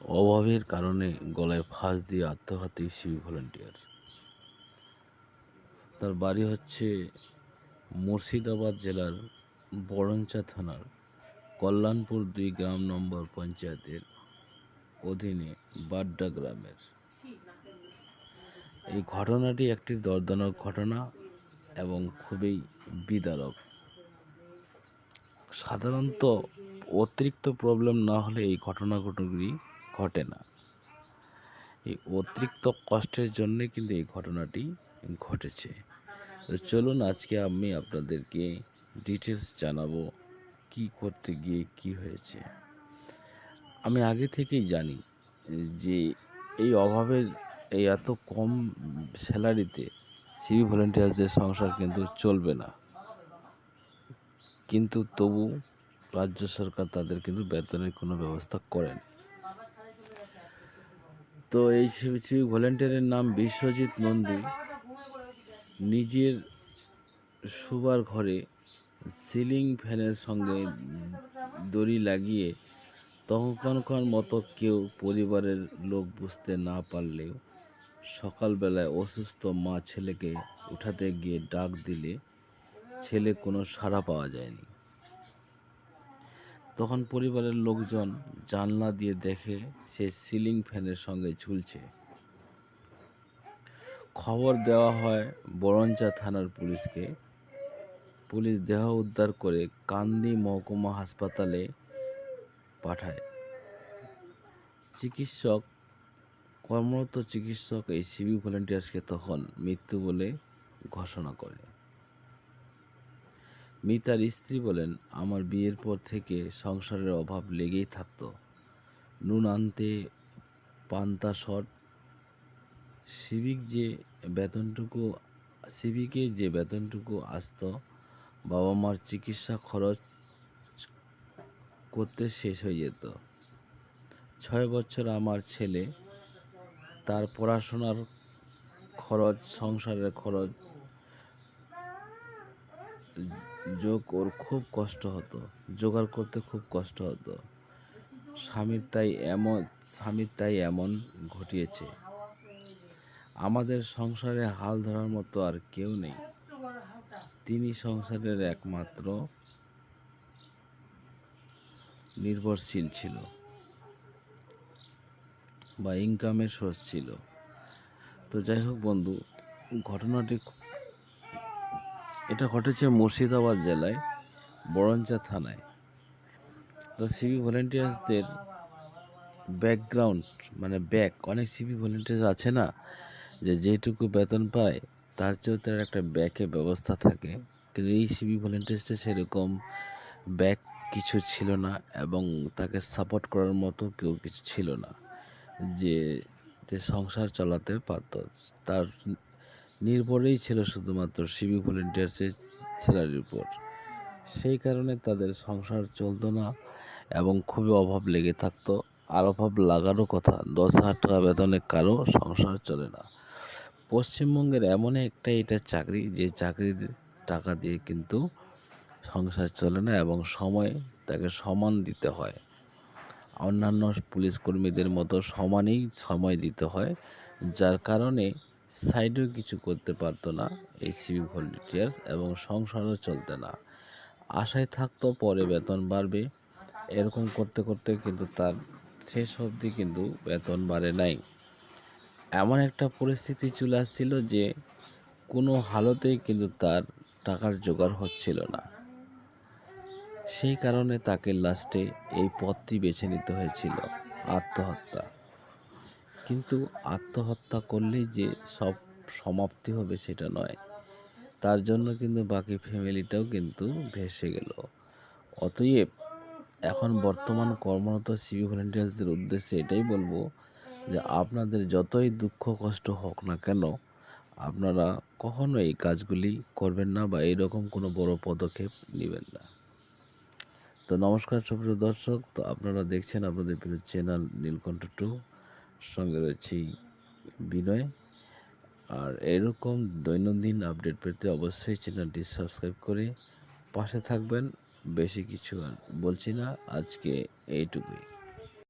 অভাবের কারণে গলায় ফাঁস দিয়ে আত্মঘাতী সিভিক ভলান্টিয়ার। তার বাড়ি হচ্ছে মুর্শিদাবাদ জেলার বরঞ্চা থানার কল্যাণপুর দুই গ্রাম নম্বর পঞ্চায়েতের অধীনে বাড্ডা গ্রামের। এই ঘটনাটি একটি দর্দনক ঘটনা এবং খুবই বিদারক। সাধারণত অতিরিক্ত প্রবলেম না হলে এই ঘটনাগুলি ঘটে না। এই অতিরিক্ত কষ্টের জন্যে কিন্তু এই ঘটনাটি ঘটেছে। তো চলুন আজকে আমি আপনাদেরকে ডিটেলস জানাব কি করতে গিয়ে কি হয়েছে। আমি আগে থেকেই জানি যে এই অভাবের এই এত কম স্যালারিতে সিভি ভলেন্টিয়ার্সদের সংসার কিন্তু চলবে না। কিন্তু তবু রাজ্য সরকার তাদের কিন্তু বেতনের কোনো ব্যবস্থা করেন। তো এই সিভিক ভলেন্টিয়ারের নাম বিশ্বজিৎ নন্দী নিজের শোবার ঘরে সিলিং ফ্যানের সঙ্গে দড়ি লাগিয়ে তখনকার মতো কেউ পরিবারের লোক বুঝতে না পারলেও সকালবেলায় অসুস্থ মা ছেলেকে উঠাতে গিয়ে ডাক দিলে ছেলে কোনো সাড়া পাওয়া যায়নি। তখন পরিবারের লোকজন জানলা দিয়ে দেখে সে সিলিং ফ্যানের সঙ্গে ঝুলছে। খবর দেওয়া হয় বরঞ্চা থানার পুলিশকে। পুলিশ দেহ উদ্ধার করে কান্দি মহকুমা হাসপাতালে পাঠায়। চিকিৎসক, কর্মরত চিকিৎসক এই সিভিক ভলেন্টিয়ার্সকে তখন মৃত্যু বলে ঘোষণা করে। মিতার স্ত্রী বলেন, আমার বিয়ের পর থেকে সংসারের অভাব লেগেই থাকতো। নুন আনতে, পান্তা শট সিভিক যে বেতনটুকু, সিভিকে যে বেতনটুকু আসতো বাবা মার চিকিৎসা খরচ করতে শেষ হয়ে যেত। ছয় বছর আমার ছেলে, তার পড়াশোনার খরচ, সংসারের খরচ যোগ ওর খুব কষ্ট হতো জোগাড় করতে খুব কষ্ট হতো। স্বামীর তাই এমন, স্বামীর তাই এমন ঘটিয়েছে। আমাদের সংসারে হাল ধরার মতো আর কেউ নেই। তিনি সংসারের একমাত্র নির্ভরশীল ছিল বা ইনকামের সোর্স ছিল। তো যাই হোক বন্ধু, ঘটনাটি এটা ঘটেছে মুর্শিদাবাদ জেলায়, বরঞ্চা থানায়। তো সিভি ভলেন্টিয়ার্সদের ব্যাকগ্রাউন্ড মানে ব্যাক অনেক সিভি ভলেন্টিয়ার্স আছে না, যে যেটুকু বেতন পায়, তার চেয়েও তার একটা ব্যাকে ব্যবস্থা থাকে। কিন্তু এই সিভি ভলেন্টিয়ার্সটা সেরকম ব্যাক কিছু ছিল না এবং তাকে সাপোর্ট করার মতো কেউ কিছু ছিল না, যে যে সংসার চালাতে পারত। তার নির্ভরেই ছিল শুধুমাত্র সিভি ভলেন্টিয়ার্সের স্যালারির উপর। সেই কারণে তাদের সংসার চলতো না এবং খুবই অভাব লেগে থাকতো। আর অভাব লাগারও কথা, দশ হাজার টাকা বেতনে কারও সংসার চলে না। পশ্চিমবঙ্গের এমন একটা এটা চাকরি, যে চাকরির টাকা দিয়ে কিন্তু সংসার চলে না এবং সময় তাকে সমান দিতে হয়। অন্যান্য পুলিশ কর্মীদের মতো সমানই সময় দিতে হয়, যার কারণে সাইডেও কিছু করতে পারতো না এই সিভিক ভলেন্টিয়ার্স, এবং সংসারও চলতে না। আশায় থাকতো পরে বেতন বাড়বে। এরকম করতে করতে কিন্তু তার শেষ অবধি কিন্তু বেতন বাড়ে নাই। এমন একটা পরিস্থিতি চলে আসছিল যে কোনো হালতেই কিন্তু তার টাকার জোগাড় হচ্ছিল না। সেই কারণে তাকে লাস্টে এই পথটি বেছে নিতে হয়েছিল, আত্মহত্যা। কিন্তু আত্মহত্যা করলেই যে সব সমাপ্তি হবে সেটা নয়। তার জন্য কিন্তু বাকি ফ্যামিলিটাও কিন্তু ভেসে গেল। অতএব এখন বর্তমান কর্মরত সিভি ভলেন্টিয়ার্সদের উদ্দেশ্যে এটাই বলব যে আপনাদের যতই দুঃখ, কষ্ট হোক না কেন, আপনারা কখনো এই কাজগুলি করবেন না বা এরকম কোনো বড় পদক্ষেপ নেবেন না। তো নমস্কার সুপ্রিয় দর্শক, তো আপনারা দেখছেন আপনাদের প্রিয় চ্যানেল নীলকণ্ঠ টু সঙ্গে রয়েছি বিনয়। আর এরকম দৈনন্দিন আপডেট পেতে অবশ্যই চ্যানেলটি সাবস্ক্রাইব করে পাশে থাকবেন। বেশি কিছু আর বলছি না, আজকে এইটুকুই।